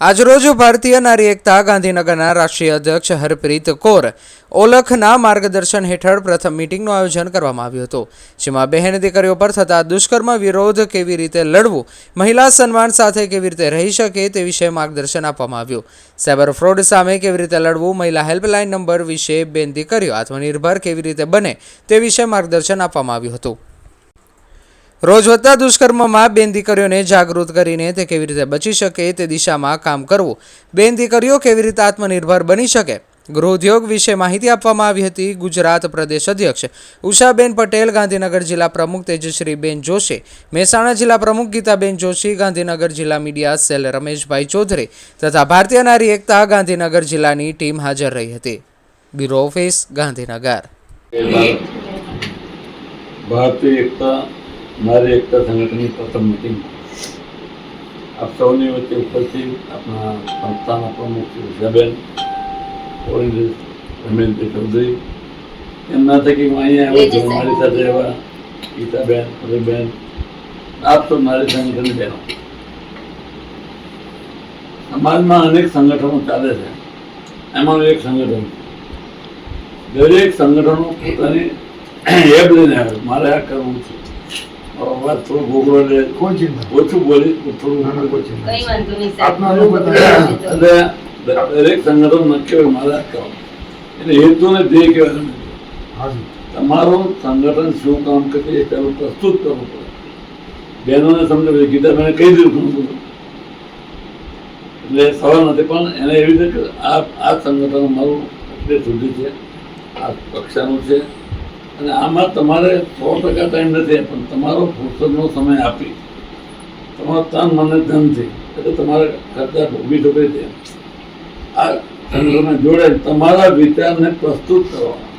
આજરોજ ભારતીય નારી એકતા ગાંધીનગરના રાષ્ટ્રીય અધ્યક્ષ હરપ્રીત કૌર ઓલખના માર્ગદર્શન હેઠળ પ્રથમ મિટિંગનું આયોજન કરવામાં આવ્યું હતું, જેમાં બહેન દીકરીઓ પર થતા દુષ્કર્મ વિરોધ કેવી રીતે લડવું, મહિલા સન્માન સાથે કેવી રીતે રહી શકે તે વિશે માર્ગદર્શન આપવામાં આવ્યું. સાયબર ફ્રોડ સામે કેવી રીતે લડવું, મહિલા હેલ્પલાઇન નંબર વિશે બેન દીકરીઓ આત્મનિર્ભર કેવી રીતે બને તે વિશે માર્ગદર્શન આપવામાં આવ્યું હતું. રોજ વધતા દુષ્કર્મમાં બેન દીકરીઓને જાગૃત કરીને તે કેવી રીતે બચી શકે તે દિશામાં કામ કરવું. બેન દીકરીઓ કેવી રીતે આત્મનિર્ભર બની શકે? ગૃહ ઉદ્યોગ વિશે માહિતી આપવામાં આવી હતી ગુજરાત પ્રદેશ અધ્યક્ષ ઉષાબેન પટેલ, ગાંધીનગર જિલ્લા પ્રમુખ તેજશ્રીબેન જોશી, મહેસાણા જિલ્લા પ્રમુખ ગીતાબેન જોશી, ગાંધીનગર જિલ્લા મીડિયા સેલ રમેશભાઈ ચૌધરી તથા ભારતીય નારી એકતા ગાંધીનગર જિલ્લાની ટીમ હાજર રહી હતી. Bureau office Gandhinagar. ભારતીય એકતા નારી એકતા સંગઠનની પ્રથમ મિટિંગ આપ સૌની વચ્ચે ઉપસ્થિત આપણા સંસ્થાના પ્રમુખ ઉષાબેન રમેશભાઈ ચૌધરી. એમના થકી હું અહીંયા આવ્યો છું મારી સાથે એવા ગીતાબેન હરિબેન. આપ તો મારી સંગઠનની બહેનો. સમાજમાં અનેક સંગઠનો ચાલે છે. એમાંનું એક સંગઠન દરેક સંગઠનો પોતાની એપ લઈને આવે મારે આ કરવું છે. મારો થોડો ઓછું બોલી થોડું દરેક સંગઠન નક્કી એટલે હેતુ ને ધ્યેય કહેવાય. તમારું સંગઠન શું કામ કરે એ પહેલું પ્રસ્તુત કરવું પડે. બહેનોને સમજો ગીતા મેં કહી દીધું બધું. એટલે સવાલ નથી પણ એને એવી રીતે આ આ સંગઠન મારું એટલે સુધી છે આ કક્ષાનું છે અને આમાં તમારે સો ટકા ટાઈમ નથી પણ તમારો ફુરસદનો સમય આપી. તમારો તન મને ધનથી એટલે તમારે ખર્ચા ભોગવી શકે છે. આ સંગઠનમાં જોડે તમારા વિચારને પ્રસ્તુત કરવાના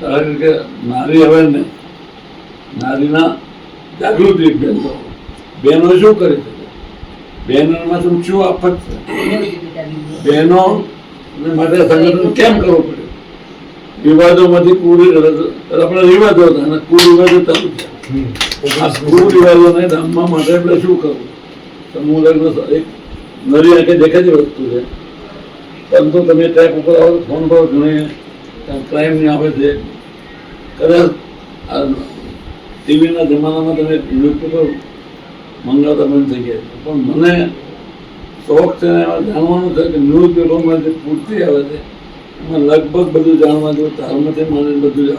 કારણ કે નારી હવે ને નારીના જાગૃતિ બહેનો બહેનો શું કરી શકે? બહેનોમાં શું શું આફત છે બહેનો માટે સંગઠન કેમ કરવું પડે? વિવાદોમાંથી કુલ આપણે રિવાજો હતા અને કુલ ચાલુ છે આ કુલ રિવાજોને ડામવા માટે આપણે શું કરવું? સમૂહ લગ્ન એક નરી આંખે દેખાતી વસ્તુ છે. પરંતુ તમે ટ્રેક ઉપર આવો ફોન કરો ઘણી ક્રાઇમની આવે છે. કદાચ આ ટીવીના જમાનામાં તમે ન્યૂઝપેપર મંગાવતા બંધ થઈ ગયા. પણ મને શોખ છે જાણવાનું છે કે ન્યૂઝપેપરમાં જે પૂરતી આવે છે. લગભગ બધું જાણવા જેવું ધર્મથી મને બધું જ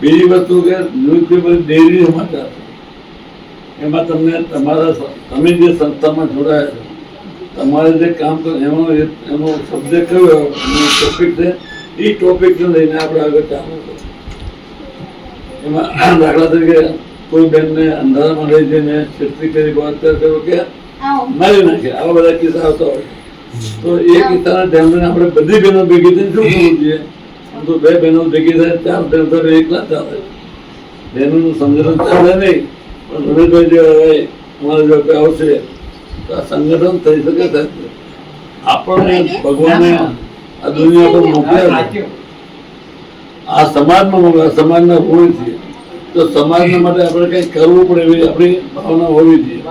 બીજી વસ્તુ કે ન્યૂઝપેપર ડેલી સમાચાર. એમાં તમને તમારા તમે જે સંસ્થામાં જોડાયા છો તમારે જે કામ કરો એનો એનો સબ્જેક્ટ કયો ટોપિક છે. એ ટોપિકને લઈને આપણે આગળ ચાલવું એમાં દાખલા તરીકે કોઈ બેનને અંધારામાં લઈ જઈને છેતરી કરી બળાત્કાર કર્યો કે મારી નાખે. આવા બધા કિસ્સા આવતા હોય તો એ કિસ્સાના ધ્યાનમાં આપણે બધી બહેનો ભેગી થઈને શું કરવું જોઈએ? તો બે બહેનો ભેગી થાય ચાર બહેન થાય એકલા ચાલે. બહેનોનું સંગઠન ચાલે નહીં પણ રમેશભાઈ જે હવે અમારા જો આવશે તો આ સંગઠન થઈ શકે છે આપણને ભગવાને આ દુનિયા પર મોકલ્યા આ સમાજમાં મોકલ્યા સમાજના ઋણ છીએ તો સમાજના માટે આપણે કંઈક કરવું પડે એવી આપણી ભાવના હોવી જોઈએ.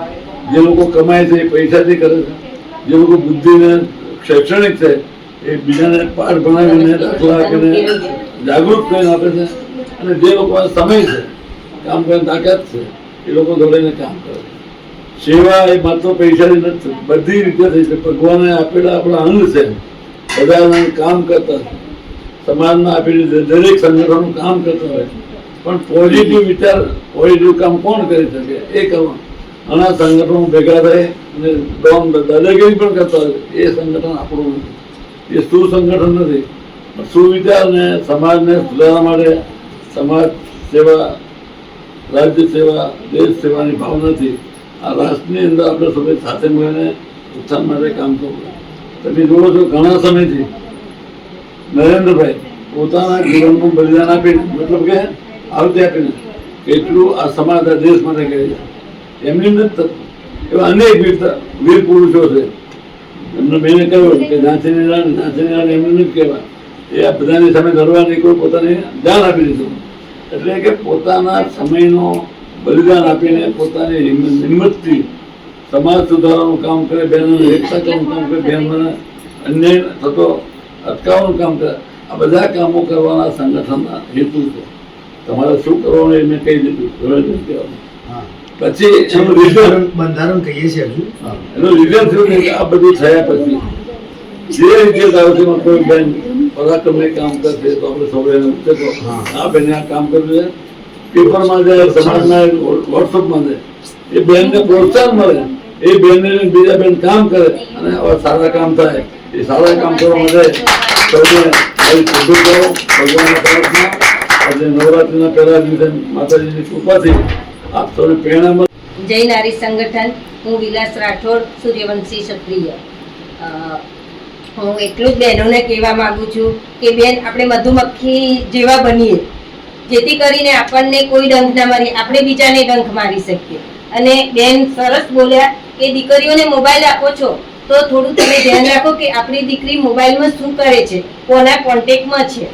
જે લોકો કમાય છે એ પૈસાથી કરે છે. જે લોકો બુદ્ધિને શૈક્ષણિક છે, એ બીજાને પાઠ ભણાવીને, દાખલા આપીને જાગૃત કરીને આપે છે. અને જે લોકો સમય છે, કામ કરીને તાકાત છે, એ લોકો દોડીને કામ કરે સેવા એ માત્ર પૈસાની નથી, બધી રીતે થઈ છે. ભગવાને આપેલા આપણા અંગ છે બધા કામ કરતા સમાજમાં આપેલી દરેક સંગઠનો કામ કરતા હોય પણ પોઝિટિવ વિચાર પોઝિટિવ કામ કોણ કરી શકે? એ કરવાનું. ઘણા સંગઠનો ભેગા થાય અને ડોમ દાદાગીરી પણ કરતા હોય. એ સંગઠન આપણું નથી. એ સુસંગઠન નથી. સુવિચાર સુવિચારને સમાજને સુધારવા માટે સમાજ સેવા, રાજ્ય સેવા, દેશ સેવાની ભાવનાથી આ રાષ્ટ્રની અંદર આપણે સૌ સાથે મળીને ઉત્થાન માટે કામ કરવું તમે જુઓ છો ઘણા સમયથી નરેન્દ્રભાઈ પોતાના જીવનનું બલિદાન આપીને, મતલબ કે આવતી આપીને કેટલું આ સમાજ આ દેશ માટે કરે છે એમની થતું એવા અનેક વીર પુરુષો છે. એમને મેં કહ્યું કે ઝાંસીની રાણી એમને નથી કહેવાય. એ આ બધાની સામે લડવાની કોઈ પોતાની ધ્યાન આપી દીધું. એટલે કે પોતાના સમયનો બલિદાન આપીને પોતાની હિંમત- હિંમતથી સમાજ સુધારવાનું કામ કરે, બહેનોને એકતા કરવાનું કામ કરે, બહેનોને અન્યાય થતો, અટકાવવાનું કામ કરે. આ બધા કામો કરવાના સંગઠનના હેતુ છે. તમારે શું કરવાનું એ મેં કહી દીધું. હવે કહેવાનું. પછી એનું રિઝલ્ટ બંધારણ કહીએ છીએ હજુ. એનું રિઝલ્ટ આ બધું થયા પછી. જે રીતે કોઈ બેન પરાક્રમી કામ કરશે તો આપણે સૌ એને ઉચ્ચકો આ બેને આ કામ કર્યું છે. પેપરમાં જાય સમાજના વોટ્સઅપમાં જાય એ બેનને પ્રોત્સાહન મળે. એ બેનને બીજા બેન કામ કરે અને આવા સારા કામ થાય. એ સારા કામ કરવા માટે સૌને મારી શુભેચ્છાઓ ભગવાનના પ્રાર્થના આજે નવરાત્રિના પહેલા દિવસે માતાજીની કૃપાથી આપ સૌને પ્રેરણા જય નારી સંગઠન, હું વિલાસ રાઠોડ, સૂર્યવંશી ક્ષત્રિય. હું એટલું જ બહેનોને કહેવા માગું છું કે બેન, આપણે મધુમક્ખી જેવા બનીએ, જેથી કરીને આપણને કોઈ ડંખ ના મારી, આપણે બીજાને ડંખ મારી શકીએ. અને બેન, સરસ બોલ્યા કે દીકરીઓને મોબાઈલ આપો છો, તો થોડું તમે ધ્યાન રાખો કે આપણી દીકરી મોબાઈલમાં શું કરે છે, કોના કોન્ટેક્ટમાં છે,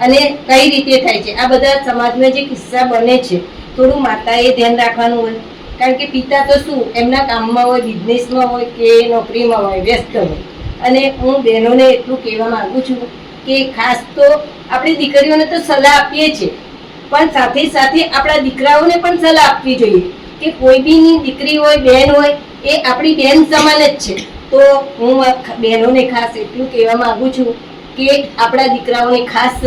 અને કઈ રીતે થાય છે. આ બધા સમાજમાં જે કિસ્સા બને છે થોડું માતાએ ધ્યાન રાખવાનું હોય. કારણ કે પિતા તો શું, એમના કામમાં હોય બિઝનેસમાં હોય કે નોકરીમાં હોય, વ્યસ્ત હોય. અને હું બહેનોને એટલું કહેવા માગું છું કે ખાસ તો આપણે દીકરીઓને તો સલાહ આપીએ છીએ. પણ સાથે સાથે આપણા દીકરાઓને પણ સલાહ આપવી જોઈએ કે કોઈ બીની દીકરી હોય, બહેન હોય, એ આપણી બહેન સમાન જ છે. તો હું બહેનોને ખાસ એટલું કહેવા માગું છું કે આપણા દીકરાઓને ખાસ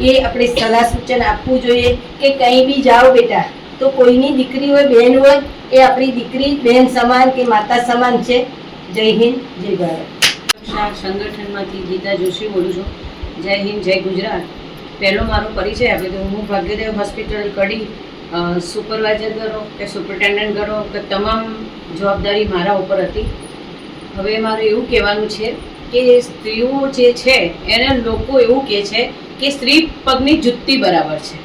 એ આપણે સલાહ સૂચન આપવું જોઈએ કે કંઈ બી જાઓ બેટા, તો કોઈની દીકરી હોય, બહેન હોય, એ આપણી દીકરી, બહેન સમાન કે માતા સમાન છે? જય હિન્દ, જય ભારત. સંગઠનમાંથી ગીતા જોશી બોલું છું. જય હિન્દ, જય ગુજરાત. પહેલો મારો પરિચય આપે તો હું ભાગ્યદેવ હોસ્પિટલ કડી સુપરવાઇઝર કરો કે સુપરિન્ટેન્ડન્ટ કરો કે તમામ જવાબદારી મારા ઉપર હતી. હવે મારે એવું કહેવાનું છે કે સ્ત્રીઓ જે છે, એને લોકો એવું કહે છે કે સ્ત્રી પગની જુત્તી બરાબર છે.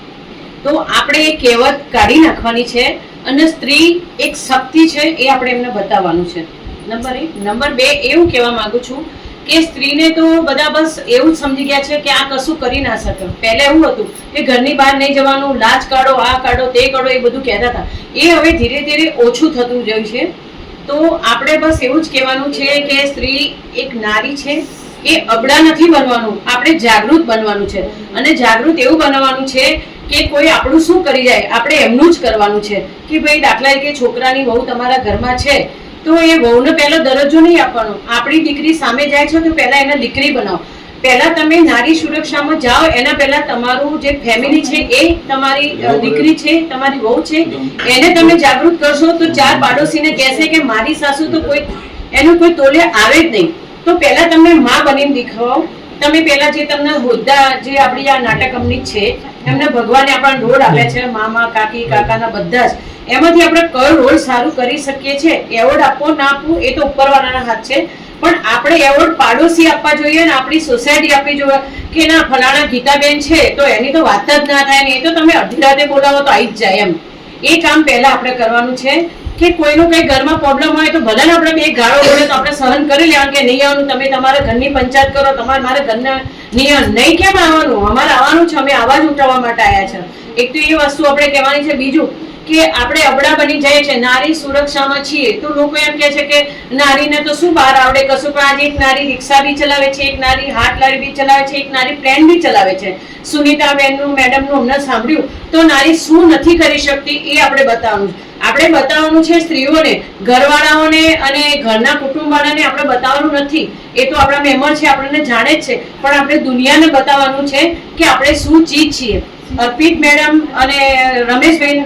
તો આપણે એ કહેવત કાઢી નાખવાની છે અને સ્ત્રી એક શક્તિ છે એ આપણે એમને બતાવવાનું છે. નંબર એક. નંબર બે, એવું કહેવા માંગુ છું કે સ્ત્રીને તો બધા બસ એવું જ સમજી ગયા છે કે આ કશું કરી ના શકે. પહેલા એવું હતું કે ઘરની બહાર નહીં જવાનું, લાજ કાઢો, આ કાઢો, તે કાઢો, એ બધું કહેતા હતા. એ હવે ધીરે ધીરે ઓછું થતું જાય છે. તો આપણે બસ એવું જ કહેવાનું છે કે સ્ત્રી એક નારી છે એ અબળા નથી બનવાનું, આપણે જાગૃત બનવાનું છે. અને જાગૃત એવું બનવાનું છે કે કોઈ આપણું શું કરી જાય, આપણે એમનું જ કરવાનું છે. કે ભાઈ દાખલા કે છોકરાની વહુ તમારા ઘરમાં છે, તો એ વહુને પહેલો દરજ્જો નહીં આપવાનો. આપણી દીકરી સામે જાય છે તો પહેલા એને દીકરી બનાવો. પહેલા તમે નારી સુરક્ષામાં જાઓ એના પહેલા તમારું જે ફેમિલી છે એ તમારી દીકરી છે તમારી વહુ છે એને તમે જાગૃત કરશો તો ચાર પાડોશીને કહેશે કે મારી સાસુ તો કોઈ એનું કોઈ તોલે આવે જ નહીં. તો પહેલા તમે માં બનીને દેખાઓ તમે પહેલા જે તમને હોદ્દા જે આપણી આ નાટક કંપની છે એમને ભગવાને આપણને રોડ આપ્યા છે મામા કાકી કાકાના બધા જ. એમાંથી આપણે કયો રોલ સારું કરી શકીએ છીએ? એવોર્ડ આપવો ના આપવું એ તો ઉપરવાળાના હાથ છે. પણ આપણે એવોર્ડ પાડોશી આપવા જોઈએ ને આપણી સોસાયટી આપવી જોઈએ કે ના, ફલાણા ગીતાબેન છે, તો એની તો વાત જ ના થાય ને એ તો તમે અડધી રાતે બોલાવો તો આવી જ જાય એમ. એ કામ પહેલા આપણે કરવાનું છે કે કોઈનું કઈ ઘરમાં પ્રોબ્લેમ હોય તો ભલે ને આપણે બે ગાળો બોલે તો આપણે સહન કરી લેવાનું કે નહીં આવવાનું. તમે તમારા ઘરની પંચાયત કરો, તમારે મારા ઘરના નિયમ નહીં કેમ આવવાનું? અમારે આવવાનું છે અમે આવાજ ઉઠાવવા માટે આવ્યા છે. એક તો એ વસ્તુ આપણે કહેવાની છે, બીજું કે આપણે અબડા બની જાય છે નારી સુરક્ષામાં છીએ. તો લોકો એમ કહે છે કે નારીને તો શું બહાર આવડે? કશું પણ આજે એક નારી રિક્ષા બી ચલાવે છે, એક નારી હાથ લારી બી ચલાવે છે, એક નારી પ્લેન બી ચલાવે છે. સુનિતા બેનનું મેડમનું હમણાં સાંભળ્યું. તો નારી શું નથી કરી શકતી એ આપણે બતાવવાનું આપણે બતાવવાનું છે સ્ત્રીઓને, ઘરવાળાઓને અને ઘરના કુટુંબવાળાને આપણે બતાવવાનું નથી. એ તો આપણા મહેમાન છે, આપણને જાણે જ છે. પણ આપણે દુનિયાને બતાવવાનું છે કે આપણે શું ચીજ છીએ. અર્પિત મેડમ અને રમેશભાઈ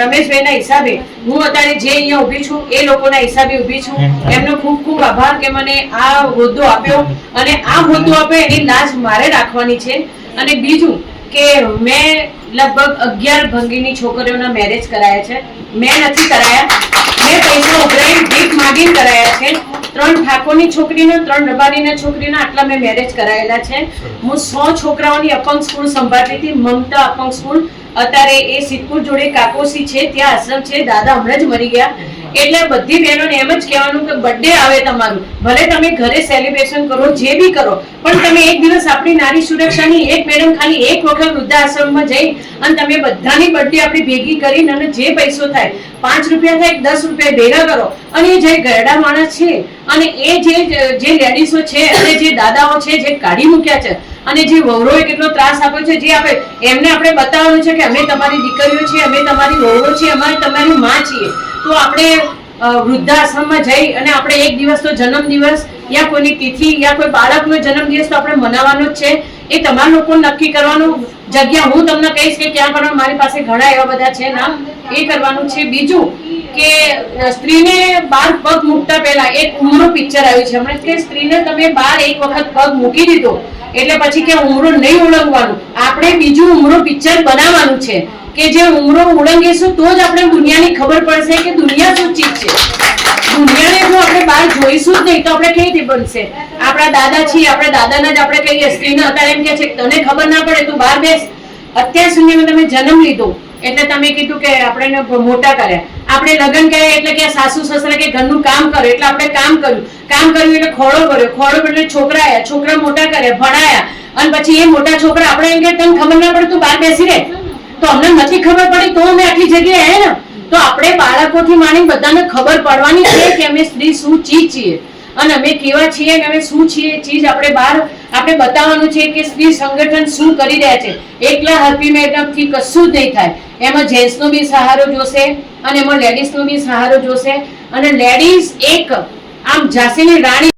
રમેશભાઈના હિસાબે હું અત્યારે જે અહીંયા ઊભી છું એ લોકોના હિસાબે ઊભી છું. એમનો ખૂબ ખૂબ આભાર કે મને આ હોદ્દો આપ્યો અને આ હોદ્દો આપ્યો એની લાજ મારે રાખવાની છે. અને બીજું કે મેં લગભગ અગિયાર ભંગીની છોકરીઓના મેરેજ કરાયા છે. મેં નથી કરાયા. મેં પૈસા ઉઘરાઈને ભીખ માગીને કરાયા છે. ત્રણ ઠાકોરની છોકરીના, ત્રણ રબારીના છોકરીના આટલા મેં મેરેજ કરાયેલા છે. હું સો છોકરાઓની અપંગ સ્કૂલ સંભાળતી હતી, મમતા અપંગ સ્કૂલ. અત્યારે એ સિદ્ધપુર જોડે કાકોસી છે, ત્યાં આશ્રમ છે. દાદા હમણાં જ મરી ગયા. એટલે બધી બહેનોને એમ જ કહેવાનું કે બર્થડે આવે તમારું. ભલે તમે ઘરે સેલિબ્રેશન કરો, જે બી કરો, પણ તમે એક દિવસ આપણી નારી સુરક્ષાની એક મેડમ ખાલી એક વખત વૃદ્ધાશ્રમમાં જઈ અને તમે બધાની બર્થડે આપણી ભેગી કરીને અને જે પૈસો થાય, પાંચ રૂપિયા થાય દસ રૂપિયા ભેગા કરો. અને જે ગરડા માણસ છે, અને એ જે જે લેડીઝો છે, અને જે દાદાઓ છે, જે કાઢી મૂક્યા છે, અને જે વહુરોએ કેટલો ત્રાસ આપ્યો છે, જે આપણે એમને આપણે બતાવવાનું છે કે અમે તમારી દીકરીઓ છીએ, અમે તમારી વહુઓ છીએ, અમે તમારી માં છીએ. તો આપણે વૃદ્ધાશ્રમમાં જઈ અને આપણે એક દિવસ તો જન્મદિવસ યા કોઈની તિથિ, યા કોઈ બાળકનો જન્મદિવસ તો આપણે મનાવવાનો જ છે. એ તમારા લોકો નક્કી કરવાનું. જગ્યા હું તમને કહીશ કે ક્યાં પણ મારી પાસે ઘણા એવા બધા છે નામ. એ કરવાનું છે. બીજું કે સ્ત્રીને બાર પગ મૂકતા પહેલા એક ઉમરો પિક્ચર આવ્યું છે. હમણાં કે સ્ત્રીને તમે બાર એક વખત પગ મૂકી દીધો. એટલે પછી કે ઉમરો નહીં ઓળંગવાનું. આપણે બીજું ઉમરો પિક્ચર બનાવવાનું છે. કે જે ઉમરો ઓળંગીશું તો જ આપણે દુનિયાની ખબર પડશે કે દુનિયા શું ચીજ છે. દુનિયાને જો આપણે બહાર જોઈશું જ નહીં, તો આપણે કેવી રીતે બનશે? આપણા દાદા છીએ, આપણા દાદાના જ આપણે કહીએ, સ્ત્રીને અત્યારે એમ કે છે તને ખબર ના પડે, તું બહાર બેસ. અત્યાર સુધીમાં તમે જન્મ લીધો, એટલે તમે કીધું કે આપણે મોટા કર્યા. આપણે લગ્ન કર્યા એટલે કે સાસુ સસરા કે ઘરનું કામ કરે એટલે આપણે કામ કર્યું. કામ કર્યું એટલે ખોળો કર્યો ખોળો એટલે છોકરા આવ્યા છોકરા મોટા કર્યા, ભણાયા. અને પછી એ મોટા છોકરા આપણે એમ કે તને ખબર ના પડે, તું બહાર બેસી રહે તો અમને નથી ખબર પડી તો અમે આટલી જગ્યાએ ને? તો આપણે બાળકોથી માંડી બધાને ખબર પડવાની છે કે અમે સ્ત્રી શું ચીજ છીએ. અને અમે કેવા છીએ અને અમે શું છીએ ચીજ આપણે બહાર આપણે બતાવવાનું છે કે સ્ત્રી સંગઠન શું કરી રહ્યા છે. એકલા હરપી મેડમથી કશું જ નહીં થાય. એમાં જેન્ટ્સનો બી સહારો જોશે અને એમાં લેડીઝનો બી સહારો જોશે. અને લેડીઝ એક, આમ ઝાંસીની રાણી